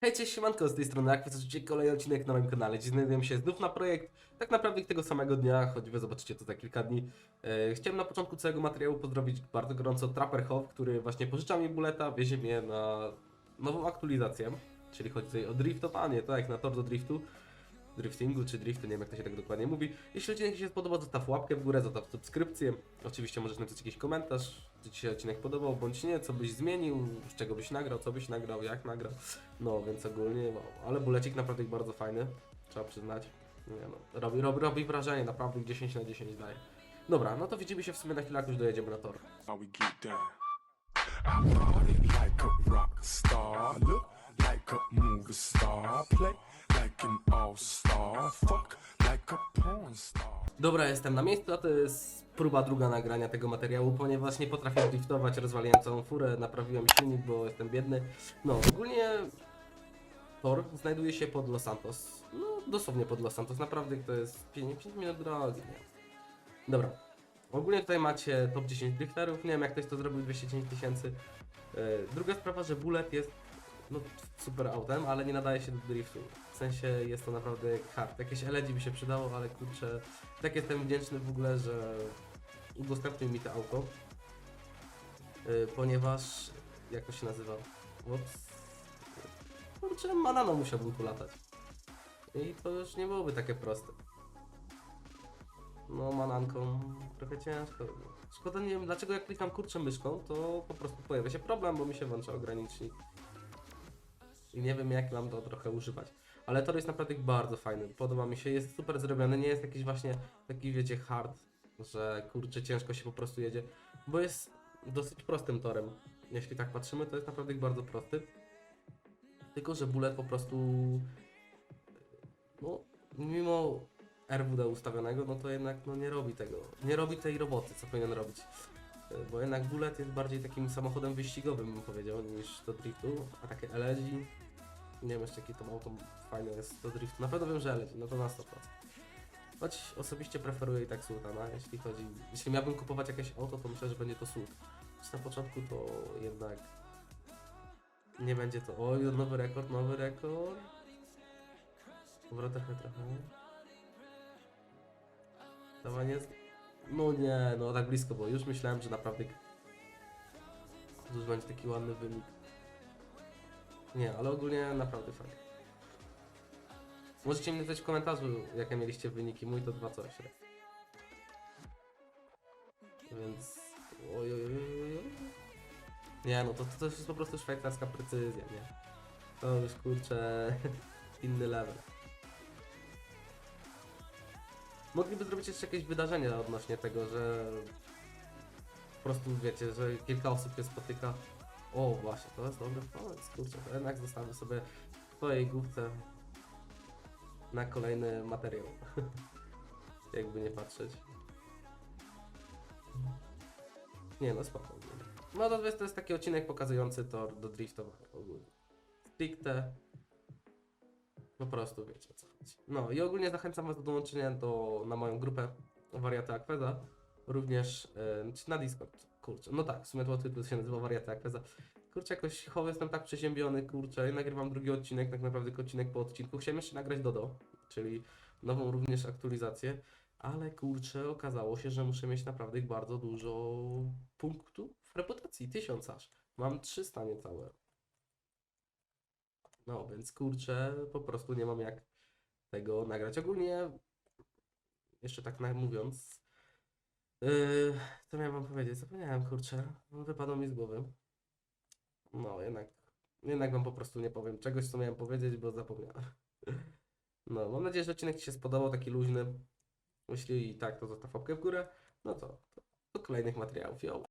Hej, cześć, siemanko, z tej strony Akwis, oczywiście kolejny odcinek na moim kanale, gdzie znajduję się znów na projekt, tak naprawdę tego samego dnia, choć wy zobaczycie to za kilka dni. E, chciałem na początku całego materiału pozdrowić bardzo gorąco Trapper Hof, który właśnie pożycza mi buleta, wiezie mnie na nową aktualizację, czyli chodzi tutaj o driftowanie, tak, na tor do driftu, driftingu czy driftu, nie wiem jak to się tak dokładnie mówi. Jeśli odcinek Ci się spodobał, zostaw łapkę w górę, zostaw subskrypcję, oczywiście możesz napisać jakiś komentarz, czy Ci się odcinek podobał, bądź nie, co byś zmienił, z czego byś nagrał, co byś nagrał, jak nagrał. No, więc ogólnie, wow. ale bulecik naprawdę bardzo fajny, trzeba przyznać. Nie no, robi, robi, robi wrażenie, naprawdę 10 na 10 daje. Dobra, no to widzimy się w sumie na chwilę, jak już dojedziemy na tor. Dobra, jestem na miejscu, a to jest próba druga nagrania tego materiału, ponieważ nie potrafię driftować, rozwaliłem całą furę, naprawiłem silnik, bo jestem biedny. No, ogólnie tor znajduje się pod Los Santos. No, dosłownie pod Los Santos, naprawdę to jest 5, 5 minut drogi, nie? Dobra. Ogólnie tutaj macie top 10 drifterów, nie wiem jak ktoś to zrobił 210 tysięcy. Yy, Druga sprawa, że Bullet jest no, super autem, ale nie nadaje się do driftu. W sensie jest to naprawdę hard. Jakieś LED by się przydało, ale kurczę, tak jestem wdzięczny w ogóle, że udostępnił mi to auto. Yy, ponieważ, jak to się nazywa? Whoops. Kurczę, Manano musiałbym tu latać. I to już nie byłoby takie proste. No, mananką trochę ciężko. Szkoda, nie wiem dlaczego jak klikam kurczę myszką, to po prostu pojawia się problem, bo mi się włącza ogranicznik. I nie wiem jak mam to trochę używać. Ale tor jest naprawdę bardzo fajny. Podoba mi się, jest super zrobiony. Nie jest jakiś właśnie taki, wiecie, hard, że kurczę, ciężko się po prostu jedzie. Bo jest dosyć prostym torem. Jeśli tak patrzymy, to jest naprawdę bardzo prosty. Tylko, że bullet po prostu. No, mimo RWD ustawionego, no to jednak no, nie robi tego. Nie robi tej roboty, co powinien robić. Bo jednak bullet jest bardziej takim samochodem wyścigowym, bym powiedział, niż do driftu. A takie LG, nie wiem jeszcze jakie to auto fajne jest do driftu. Na pewno wiem, że LG, no to na 100%. Choć osobiście preferuję i tak Sultana, jeśli chodzi. Jeśli miałbym kupować jakieś auto, to myślę, że będzie to Sult. Choć na początku to jednak nie będzie to. Oj, nowy rekord, nowy rekord. Dobra, trochę, trochę. Dawanie jest. No nie, no tak blisko, bo już myślałem, że naprawdę. Już będzie taki ładny wynik. Nie, ale ogólnie naprawdę fajnie. Możecie mi napisać w komentarzu, jakie mieliście wyniki. Mój to dwa coś. Więc. Oj, oj, oj, oj. Nie, no to, to też jest po prostu szwajcarska precyzja, nie? To już kurczę inny level. Mogliby zrobić jeszcze jakieś wydarzenie odnośnie tego, że po prostu wiecie, że kilka osób się spotyka. O, właśnie, to jest dobry pomysł, kurczę, to jednak zostawię sobie w twojej główce na kolejny materiał. Jakby nie patrzeć. Nie no, spoko. ogólnie. No to jest, to jest taki odcinek pokazujący tor do driftowania ogólnie. Stricte. Po prostu wiecie o co chodzi. No i ogólnie zachęcam Was do dołączenia do, na moją grupę Wariaty Akweza. Również e, czy na Discord. Kurczę, no tak, w sumie to tytuł się nazywa Wariaty Akweza. Kurczę, jakoś chowy jestem tak przeziębiony, kurczę, i nagrywam drugi odcinek, tak naprawdę odcinek po odcinku. Chciałem jeszcze nagrać Dodo, czyli nową również aktualizację, ale kurczę, okazało się, że muszę mieć naprawdę bardzo dużo punktów w reputacji, tysiąc aż. Mam 300 niecałe. No, więc kurczę, po prostu nie mam jak tego nagrać. Ogólnie, jeszcze tak mówiąc, yy, co miałem wam powiedzieć? Zapomniałem, kurczę, wypadło mi z głowy. No, jednak, jednak wam po prostu nie powiem czegoś, co miałem powiedzieć, bo zapomniałem. No, mam nadzieję, że odcinek Ci się spodobał, taki luźny. Jeśli tak, to zostaw łapkę w górę. No to, to do kolejnych materiałów. Yo.